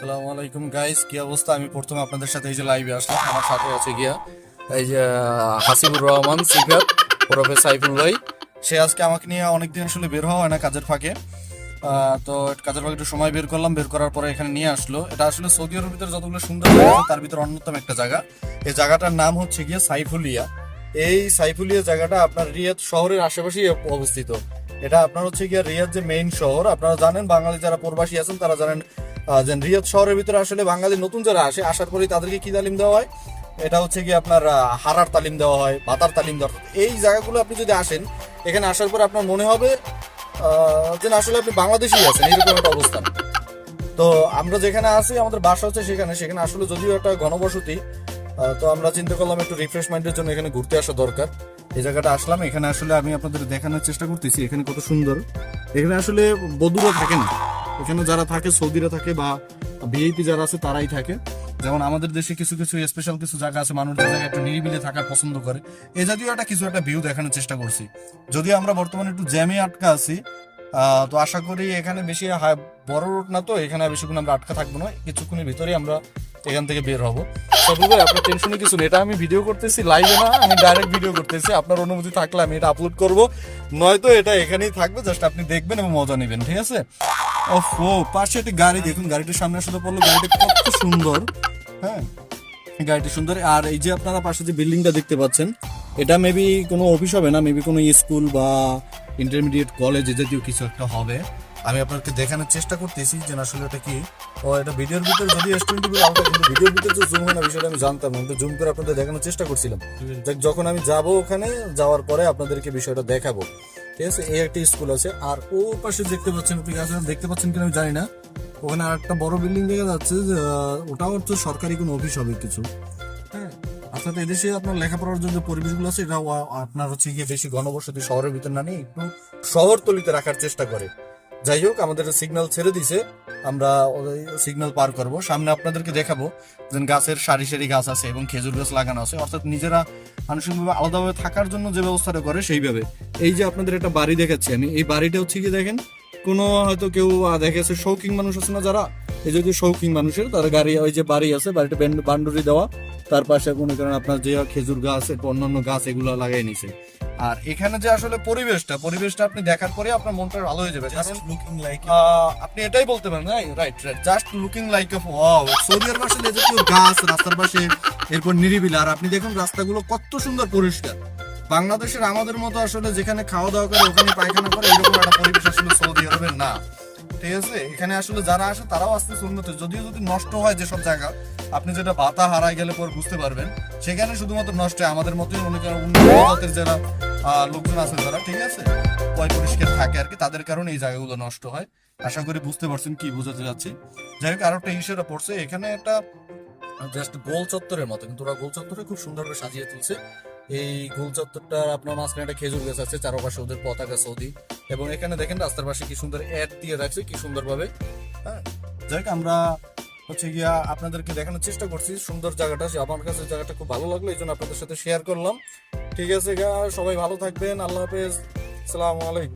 আসসালামু আলাইকুম গাইস কি অবস্থা? আমি প্রথমে আপনাদের সাথে এই যে লাইভে আসলাম। আমার সাথে আছে গিয়া এই যে হাসিবুর রহমান সে আজকে আমাকে নিয়ে অনেকদিন আসলে বের হওয়া হয় না কাজের ফাঁকে। তো কাজের ফাঁকে একটু সময় বের করলাম, বের করার পরে এখানে নিয়ে আসলো। এটা আসলে সৌদি আরবের ভিতরে যতগুলো সুন্দর জায়গা তার ভিতরে অন্যতম একটা জায়গা। এই জায়গাটার নাম হচ্ছে গিয়ে সাইফুলিয়া। এই সাইফুলিয়া জায়গাটা আপনার রিয়াদ শহরের আশেপাশেই অবস্থিত। এটা আপনার হচ্ছে গিয়ে রিয়াদ যে মেইন শহর, আপনারা জানেন, বাঙালি যারা প্রবাসী আছেন, তারা জানেন যে রিয়াদ শহরের ভিতরে আসলে বাঙালি নতুন যারা আসে আসার পরেই তাদেরকে কি তালিম দেওয়া হয়? এটা হচ্ছে কি আপনার হারার তালিম দেওয়া হয় ভাতার তালিম দেওয়া এই জায়গাগুলো আপনি যদি আসেন, এখানে আসার পর আপনার মনে হবে যে আসলে আপনি বাংলাদেশেই আছেন এরকম একটা অবস্থান। তো আমরা যেখানে আছি, আমাদের বাসা হচ্ছে সেখানে। সেখানে আসলে যদিও একটা ঘনবসতি তো আমরা চিন্তা করলাম একটু রিফ্রেশমেন্টের জন্য এখানে ঘুরতে আসা দরকার। এই জায়গাটা আসলাম। এখানে আসলে আমি আপনাদের দেখানোর চেষ্টা করতেছি। এখানে কত সুন্দর। এখানে আসলে বধুরা থাকে না। এখানে যারা থাকে, সৌদিরা থাকে বা ভিআইপি যারা আছে, তারাই থাকে। যেমন আমাদের দেশে কিছু কিছু স্পেশাল কিছু জায়গা আছে, মানুষ যে জায়গায় একটু নিরিবিলি থাকার পছন্দ করে। এই জাতীয় একটা কিছু একটা ভিউ দেখানোর চেষ্টা করছি। যদিও আমরা বর্তমানে একটু জ্যামে আটকা আছি তো আশা করি এখানে বেশি বড় রোড না তো, এখানে বেশিক্ষণ আমরা আটকা থাকব না। কিছুক্ষণের ভিতরেই আমরা এখান থেকে বের হব। আপনার টেনশনে কিছু নেই। এটা আমি ভিডিও করতেছি লাইভে না, আমি ডাইরেক্ট ভিডিও করতেছি। আপনার অনুমতি থাকলে আমি এটা আপলোড করব। নয়তো এটা এখানেই থাকবে জাস্ট আপনি দেখবেন এবং মজা নেবেন, ঠিক আছে? ওফো পাশে একটি গাড়ি দেখুন গাড়িটির সামনে আসলে পড়ল গাড়িটা কত সুন্দর। হ্যাঁ গাড়িটি সুন্দর। আর এই যে আপনারা পাশে যে বিল্ডিংটা দেখতে পাচ্ছেন এটা মেবি কোনো অফিস হবে না মেবি কোনো স্কুল বা ইন্টারমিডিয়েট কলেজ জাতীয় কিছু একটা হবে। আমি আপনাকে দেখানোর চেষ্টা করতেছি যে আসলে এটা কি। ও এটা ভিডিওর ভিতরে যদি স্টুডেন্ট আলাদা কিন্তু ভিডিওর ভিতরে যে জুম হয় না বিষয়টা আমি জানতাম না কিন্তু জুম করে আপনাদের দেখানোর চেষ্টা করছিলাম। যখন আমি যাব ওখানে যাওয়ার পরে আপনাদেরকে বিষয়টা দেখাবো। ঠিক আছে, এই স্কুল আছে। আর ও পাশে দেখতে পাচ্ছেন আপনি দেখতে পাচ্ছেন কিনা আমি জানি না। ওখানে আর একটা বড় বিল্ডিং দেখা যাচ্ছে ওটাও হচ্ছে সরকারি কোনো অফিস হবে কিছু। হ্যাঁ? অর্থাৎ এদেশে আপনার লেখাপড়ার জন্য পরিবেশগুলো আছে এটাও আপনার হচ্ছে গিয়ে বেশি ঘনবসতি শহরের ভিতর না, নিয়ে একটু শহরতলিতে রাখার চেষ্টা করে। যাই হোক, আমাদের সিগনাল ছেড়ে দিছে। আমরা সিগন্যাল পার করব। সামনে আপনাদেরকে দেখাবো যে গাছের সারি সারি গাছ আছে এবং খেজুর গাছ লাগানো আছে। অর্থাৎ নিজেরা আনুষ্ঠানিকভাবে আলাদাভাবে থাকার জন্য যে ব্যবস্থাটা করে সেইভাবে। এই যে আপনাদের একটা বাড়ি দেখাচ্ছি আমি। এই বাড়িটা হচ্ছে কি দেখেন? কোনো হয়তো কেউ দেখেছে শৌখিন মানুষ আছে না যারা? এই যে শৌখিন মানুষের তার গাড়ি ওই যে বাড়ি আছে বাড়িটা বান্ডুরি দেওয়া। তার পাশে মনে করেন আপনার যে খেজুর গাছ এরপর অন্যান্য গাছ এগুলো লাগাই নিছে। আর এখানে যে আসলে পরিবেশটা পরিবেশটা আপনি দেখার পরে আপনার মনটা ভালো হয়ে যাবে। কারণ লুকিং লাইক আপনি এটাই বলতে পারেন right right just looking like of wow Saudi Arab আসলে যে কেউ গাছ রাস্তার পাশে এরপর নিরিবিলি। আর আপনি দেখুন রাস্তাগুলো কত সুন্দর পরিষ্কার। বাংলাদেশের আমাদের মতো আসলে যেখানে খাওয়া দাওয়া করে ওখানে পায়খানা করে এরকম একটা পরিবেশ আসলে সৌদি আরবের না। ঠিক আছে? এখানে আসলে যারা আসে তারাও আসতে উন্নত। যদিও যদি নষ্ট হয় যেসব জায়গা, আপনি যেটা বাতা হারায় গেলে পর বুঝতে পারবেন। সেখানে শুধুমাত্র নষ্ট হয় আমাদের মতোই মনে করেন উন্নত জাতের যারা লোকজন আছে যারা, ঠিক আছে? পয় পরিষ্কার থাকে আর কি, তাদের কারণে এই জায়গাগুলো নষ্ট হয়। আশা করি বুঝতে পারছেন কি বোঝাতে যাচ্ছি। যাই হোক আরও একটা ইস্যুটা পড়ছে, এখানে একটা জাস্ট গোল চত্বরের মতো, কিন্তু ওরা গোল চত্বরে খুব সুন্দরভাবে সাজিয়ে তুলছে। এই গোল চত্বরটার আপনার মাঝখানে একটা খেজুর গাছ আছে, চারপাশে ওদের পতাকা সৌদি। এবং এখানে দেখেন রাস্তার পাশে কি সুন্দর অ্যাড দিয়ে রাখছে, কি সুন্দরভাবে। হ্যাঁ যাই আমরা হচ্ছে গিয়া আপনাদেরকে দেখানোর চেষ্টা করছি, সুন্দর জায়গাটা আমার কাছে জায়গাটা খুব ভালো লাগল, এই জন্য আপনাদের সাথে শেয়ার করলাম। ঠিক আছে, গা, সবাই ভালো থাকবেন, আল্লাহ হাফেজ আসসালামু আলাইকুম।